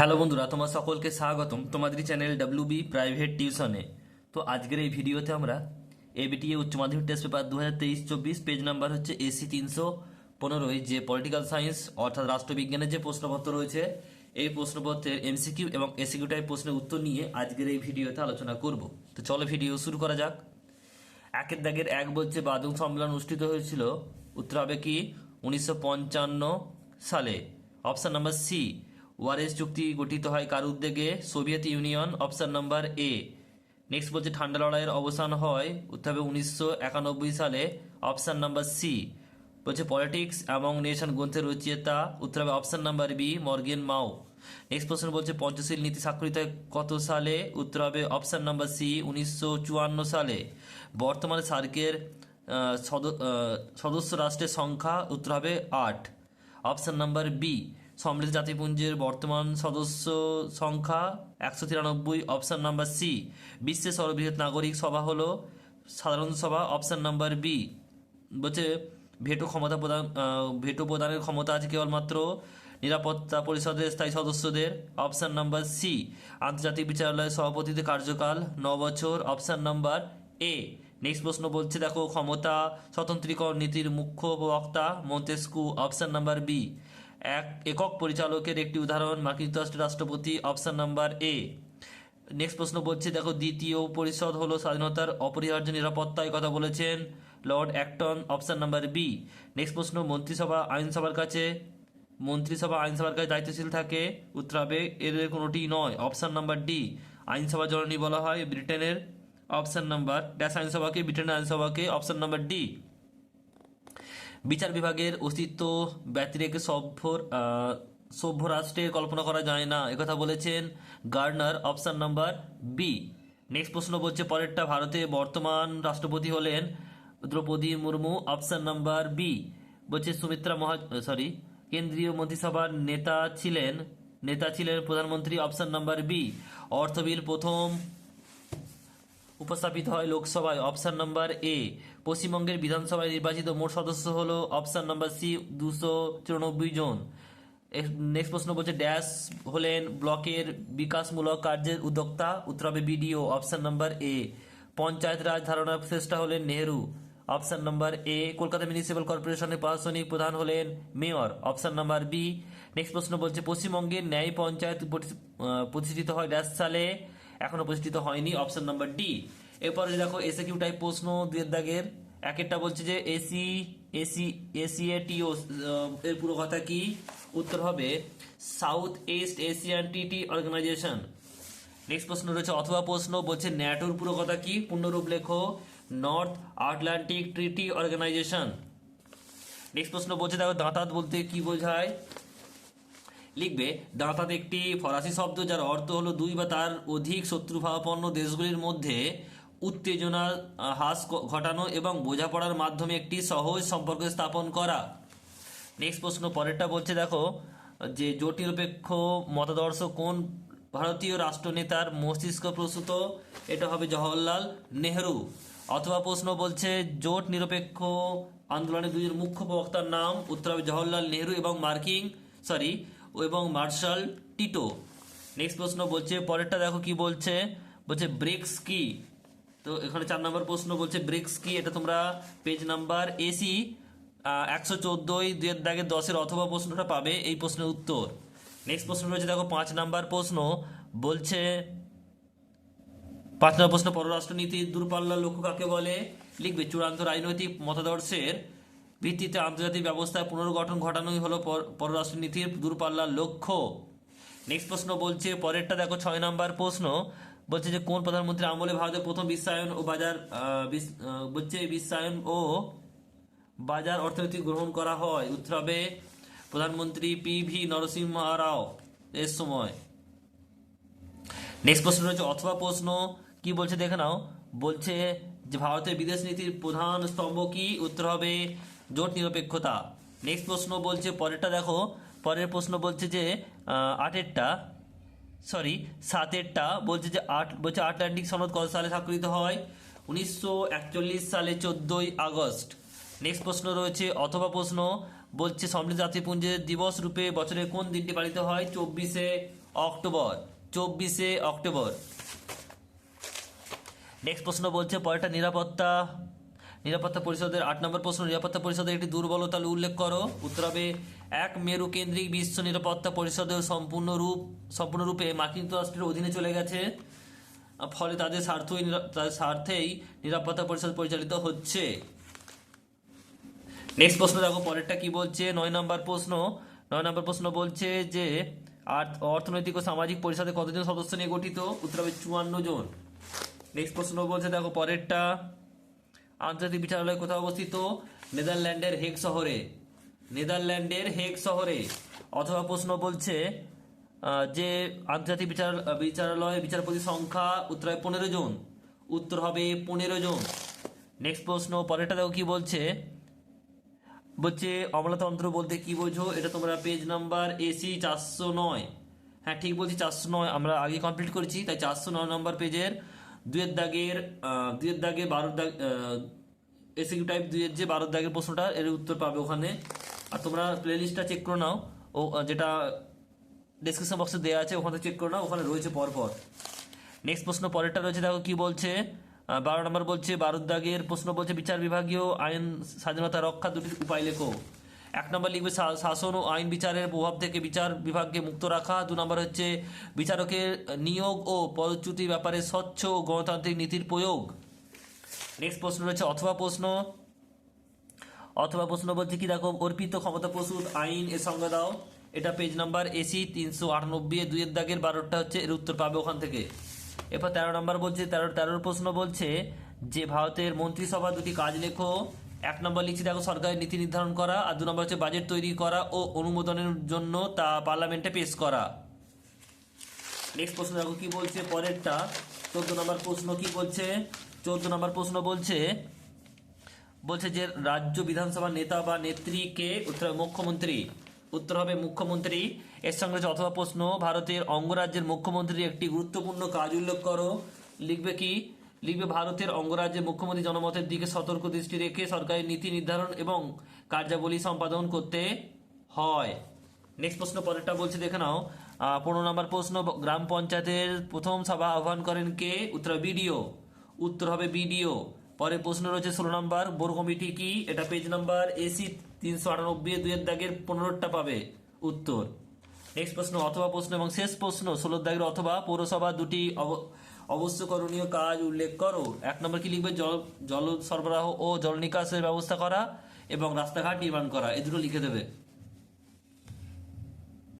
Hello বন্ধুরা, তোমার সকলকে স্বাগতম তোমাদের চ্যানেল ডাব্লিউ বি প্রাইভেট টিউশনে তো আজকের এই ভিডিওতে আমরা এবিটিএ উচ্চ মাধ্যমিক টেস্ট পেপার দু হাজার তেইশ চব্বিশ পেজ নাম্বার হচ্ছে এসি তিনশো পনেরোই যে পলিটিক্যাল সায়েন্স অর্থাৎ রাষ্ট্রবিজ্ঞানের যে প্রশ্নপত্র রয়েছে, এই প্রশ্নপত্রের এমসিকিউ এবং এসিকিউ টাইপ প্রশ্নের উত্তর নিয়ে আজকের এই ভিডিওতে আলোচনা করব। তো চলো ভিডিও শুরু করা যাক। একের দাগের এক বলছে বাদুং সম্মেলন অনুষ্ঠিত হয়েছিল, উত্তর হবে কি উনিশশো পঞ্চান্ন সালে। অপশান নাম্বার সি ওয়ারেস চুক্তি গঠিত হয় কার উদ্যোগে? Soviet Union, option number A. Next বলছে, ঠান্ডা লড়াইয়ের অবসান হয় হবে উনিশশো সালে, অপশান নাম্বার সি। বলছে, পলিটিক্স এবং নেশন গ্রন্থের রচয়িতা উত্তর হবে option number B, Morgenthau. Next প্রশ্ন বলছে, পঞ্চশীল নীতি স্বাক্ষরিত কত সালে উত্তর হবে অপশন নাম্বার সি, উনিশশো চুয়ান্ন সালে। বর্তমানে সার্কের সদ- সদস্য রাষ্ট্রের সংখ্যা উত্তর হবে আট। অপশান নাম্বার বি সম্মিলিত জাতিপুঞ্জের বর্তমান সদস্য সংখ্যা একশো তিরানব্বই অপশান নাম্বার সি বিশ্বের সর্ববৃহৎ নাগরিক সভা হলো সাধারণ সভা অপশান নাম্বার বি বলছে, ভেটো ক্ষমতা প্রদান ভেটো প্রদানের ক্ষমতা আছে কেবলমাত্র নিরাপত্তা পরিষদের স্থায়ী সদস্যদের অপশান নাম্বার সি আন্তর্জাতিক বিচারালয়ের সভাপতিদের কার্যকাল ন বছর অপশান নাম্বার এ নেক্সট প্রশ্ন বলছে, দেখো, ক্ষমতা স্বতন্ত্রীকরণ নীতির মুখ্য বক্তা মন্তেস্কু অপশান নাম্বার বি এক একক পরিচালকের একটি উদাহরণ, মার্কিন রাষ্ট্রপতি, অপশন নাম্বার এ। নেক্সট প্রশ্ন বলছে, দেখো, দ্বিতীয় পরিষদ হলো স্বাধীনতার অপরিহার্য নিরাপত্তায় কথা বলেছেন Lord Acton, option number B. Next প্রশ্ন, মন্ত্রিসভা, আইনসভার কাছে, মন্ত্রিসভা, আইনসভার কাছে দায়িত্বশীল থাকে উত্তর হবে এদের কোনোটি নয়। অপশন নাম্বার ডি, আইনসভা জননী বলা হয় ব্রিটেনের, অপশন নাম্বার ড্যাশ আইনসভাকে ব্রিটেনের আইনসভাকে, অপশন নাম্বার ডি। বিচার বিভাগের অস্তিত্ব ব্যতিরেকে সভ্যর আহ, সভ্য রাষ্ট্রের কল্পনা করা যায় না। একথা বলেছেন Garner option number B. Next প্রশ্ন বলছে পরেরটা ভারতে বর্তমান রাষ্ট্রপতি হলেন Droupadi Murmu option number B. বলছে সুমিত্রা মহা সরি কেন্দ্রীয় মন্ত্রিসভার নেতা ছিলেন নেতা ছিলেন প্রধানমন্ত্রী অপশান নাম্বার বি। অর্থ বিল প্রথম উপস্থাপিত হয় লোকসভায়। অপশান নাম্বার এ, পশ্চিমবঙ্গের বিধানসভায় নির্বাচিত মোট সদস্য হলো অপশান নাম্বার সি, দুশো চুরানব্বই জন। নেক্সট প্রশ্ন বলছে, ড্যাশ হলেন ব্লকের বিকাশমূলক কার্যের উদ্যোক্তা, উত্তর হবে BDO. Option number A, panchayat raj ধারণা শ্রেষ্ঠা হলেন Nehru. Option number A, Kolkata municipal কর্পোরেশনের প্রশাসনিক প্রধান হলেন mayor. Option number B, next প্রশ্ন বলছে, পশ্চিমবঙ্গের ন্যায় পঞ্চায়েত প্রতি- প্রতিষ্ঠিত হয় ড্যাশ সালে এখনও প্রতিষ্ঠিত হয়নি অপশন নাম্বার ডি এরপরে দেখো এসে কিউ টাইপ প্রশ্ন, দুয়ের দাগের। এক একটা বলছে যে এসি এসি এসিএটিও এর পুরো কথা কি? উত্তর হবে সাউথ ইস্ট এশিয়ান টিটি অর্গানাইজেশন নেক্সট প্রশ্ন রয়েছে, অথবা প্রশ্ন বলছে ন্যাটোর পুরো কথা কি? পূর্ণরূপ লেখো North Atlantic Treaty Organisation next প্রশ্ন বলছে দেখো দাঁতাত বলতে কি বোঝায়? লিখবে দাঁতাত একটি ফরাসি শব্দ যার অর্থ হলো দুই বা তার অধিক শত্রুভাবাপন্ন দেশগুলির মধ্যে উত্তেজনা হ্রাস ঘটানো এবং বোঝাপড়ার মাধ্যমে একটি সহজ সম্পর্ক স্থাপন করা। নেক্সট প্রশ্ন, পরেরটা বলছে, দেখো, যে জোট নিরপেক্ষ মতাদর্শ কোন ভারতীয় রাষ্ট্রনেতার মস্তিষ্ক প্রস্তুত এটা হবে জওহরলাল নেহরু। অথবা প্রশ্ন বলছে, জোট নিরপেক্ষ আন্দোলনের দুজন মুখ্য বক্তার নাম, উত্তর হবে জওহরলাল নেহরু এবং মার্কিং, সরি এবং মার্শাল টিটো। নেক্সট প্রশ্ন বলছে, পরেরটা দেখো কি বলছে। বলছে, ব্রেক্স কি? তো এখানে চার নম্বর প্রশ্ন বলছে, ব্রেক্স কি? এটা তোমরা পেজ নাম্বার এসি একশো চোদ্দোই দুয়ের দাগে দশের অথবা প্রশ্নটা পাবে এই প্রশ্নের উত্তর। নেক্সট প্রশ্ন রয়েছে, দেখো পাঁচ নাম্বার প্রশ্ন। বলছে, পাঁচ নম্বর প্রশ্ন পররাষ্ট্রনীতির দূরপাল্লার লক্ষ্য কাকে বলে? লিখবে চূড়ান্ত রাজনৈতিক মতাদর্শের ভিত্তিতে আন্তর্জাতিক ব্যবস্থায় পুনর্গঠন ঘটানোই হলো পর- পররাষ্ট্রনীতির দূরপাল্লার লক্ষ্য। নেক্সট প্রশ্ন বলছে, পরেরটা দেখো, ছয় নাম্বার প্রশ্ন। বলছে যে, কোন প্রধানমন্ত্রী আমলে ভারতের প্রথম বিশ্বায়ন ও বাজার বলছে বিশ্বায়ন ও বাজার অর্থনীতি গ্রহণ করা হয়। উত্তর হবে প্রধানমন্ত্রী পি ভি নরসিংহ রাও এর সময়। নেক্সট প্রশ্ন রয়েছে, অথবা প্রশ্ন কি বলছে দেখে নাও। বলছে যে, ভারতের বিদেশ নীতির প্রধান স্তম্ভ কি? উত্তর হবে জোট নিরপেক্ষতা। নেক্সট প্রশ্ন বলছে, পরেরটা দেখো। পরের প্রশ্ন বলছে যে আটেরটা সরি সাতেরটা বলছে যে, আট, বলছে আটলান্টিক সনদ কত সালে স্বাক্ষরিত হয়? উনিশশো একচল্লিশ সালে চোদ্দোই আগস্ট। নেক্সট প্রশ্ন রয়েছে, অথবা প্রশ্ন বলছে, সম্মিলিত জাতিপুঞ্জের দিবস রূপে বছরের কোন দিনটি পালিত হয়? চব্বিশে অক্টোবর চব্বিশে অক্টোবর। নেক্সট প্রশ্ন বলছে, পরেরটা নিরাপত্তা নিরাপত্তা পরিষদের আট নম্বর প্রশ্ন, নিরাপত্তা পরিষদের একটি দুর্বলতা উল্লেখ করো। উত্তর হবে এক মেরু কেন্দ্রিক বিশ্ব নিরাপত্তা পরিষদের সম্পূর্ণ রূপ সম্পূর্ণরূপে মার্কিন যুক্তরাষ্ট্রের অধীনে চলে গেছে। ফলে তাদের স্বার্থই তাদের স্বার্থেই নিরাপত্তা পরিষদ পরিচালিত হচ্ছে। নেক্সট প্রশ্ন দেখো, পরেরটা কি বলছে? নয় নম্বর প্রশ্ন, নয় নম্বর প্রশ্ন বলছে যে অর্থনৈতিক ও সামাজিক পরিষদে কতজন সদস্য নিয়ে গঠিত? উত্তর হবে চুয়ান্ন জন। নেক্সট প্রশ্ন বলছে, দেখো, পরেরটা। আন্তর্জাতিক বিচারালয় কোথায় অবস্থিত? নেদারল্যান্ডের হেগ শহরে। নেদারল্যান্ডের হেগ শহরে। অথবা প্রশ্ন বলছে যে আন্তর্জাতিক বিচার বিচারালয় বিচারপতি সংখ্যা উত্তর হবে পনেরো জন। উত্তর হবে পনেরো জন। নেক্সট প্রশ্ন, পরেরটা দেখো কি বলছে? বলছে, অমলাতন্ত্র বলতে কি বোঝো? এটা তোমরা পেজ নাম্বার এসি চারশো নয়। হ্যাঁ ঠিক বলছি, চারশো নয়। আমরা আগে কমপ্লিট করেছি, তাই চারশো নয় নম্বর পেজের দুয়ের দাগের দুয়ের দাগে বারোর দাগ এসি টাইপ দুয়ের যে বারোর দাগের প্রশ্নটা, এর উত্তর পাবে ওখানে। আর তোমরা প্লেলিস্টটা চেক করে নাও। ও যেটা ডিসক্রিপশন বক্সে দেওয়া আছে, ওখানে চেক করে নাও, ওখানে রয়েছে পরপর। নেক্সট প্রশ্ন পরেরটা রয়েছে, দেখো কি বলছে? বারো নম্বর বলছে, বারোর দাগের প্রশ্ন বলছে, বিচার বিভাগীয় আইন স্বাধীনতা রক্ষা দুটি উপায় লেখো। এক নম্বর লিখবে শাসন ও আইন বিচারের প্রভাব থেকে বিচার বিভাগকে মুক্ত রাখা। দু নম্বর হচ্ছে বিচারকের নিয়োগ ও পদচ্যুতির ব্যাপারে স্বচ্ছ ও গণতান্ত্রিক নীতির প্রয়োগ। নেক্সট প্রশ্ন রয়েছে, অথবা প্রশ্ন। অথবা প্রশ্ন বলছে কি, দেখো, অর্পিত ক্ষমতা প্রসূত আইন এর সঙ্গে দাও। এটা পেজ নাম্বার এসি তিনশো আটানব্বই দুইয়ের দাগের বারোটা হচ্ছে এর উত্তর পাবে ওখান থেকে। এরপর তেরো নম্বর বলছে, তেরো তেরোর প্রশ্ন বলছে যে, ভারতের মন্ত্রিসভা দুটি কাজ লেখো। এক নম্বর লিখছি, দেখো, সরকারের নীতি নির্ধারণ করা। আর দু নম্বর হচ্ছে বাজেট তৈরি করা ও অনুমোদনের জন্য তা পার্লামেন্টে পেশ করা। নেক্সট প্রশ্ন, দেখো, কি বলছে পরেরটা? চোদ্দ নম্বর প্রশ্ন কি বলছে? চোদ্দ নম্বর প্রশ্ন বলছে বলছে যে রাজ্য বিধানসভার নেতা বা নেত্রীকে উত্তর মুখ্যমন্ত্রী। উত্তর হবে মুখ্যমন্ত্রী। এর সঙ্গে অথবা প্রশ্ন, ভারতের অঙ্গরাজ্যের মুখ্যমন্ত্রীর একটি গুরুত্বপূর্ণ কাজ উল্লেখ করো। লিখবে কি? লিখবে ভারতের অঙ্গরাজ্যের মুখ্যমন্ত্রী জনমতের দিকে সতর্ক দৃষ্টি রেখে সরকারি নীতি নির্ধারণ এবং কার্যাবলী সম্পাদন করতে হয়। নেক্সট প্রশ্ন পরেরটা বলছে, দেখে নাও। পনেরো নম্বর প্রশ্ন, গ্রাম পঞ্চায়েতের প্রথম সভা আহ্বান করেন কে? উত্তর বিডিও। উত্তর হবে বিডিও। পরে প্রশ্ন রয়েছে, ষোলো নম্বর বোর কমিটি কি? এটা পেজ নাম্বার এসি তিনশো আটানব্বই দুয়ের দাগের পনেরোটা পাবে উত্তর। নেক্সট প্রশ্ন, অথবা প্রশ্ন এবং শেষ প্রশ্ন, ষোলোর দাগের অথবা পৌরসভা দুটি অবশ্য করণীয় কাজ উল্লেখ করো। এক নম্বর কি লিখবে? জল জল সরবরাহ ও জল নিকাশের ব্যবস্থা করা এবং রাস্তাঘাট নির্মাণ করা। এ দুটো লিখে দেবে।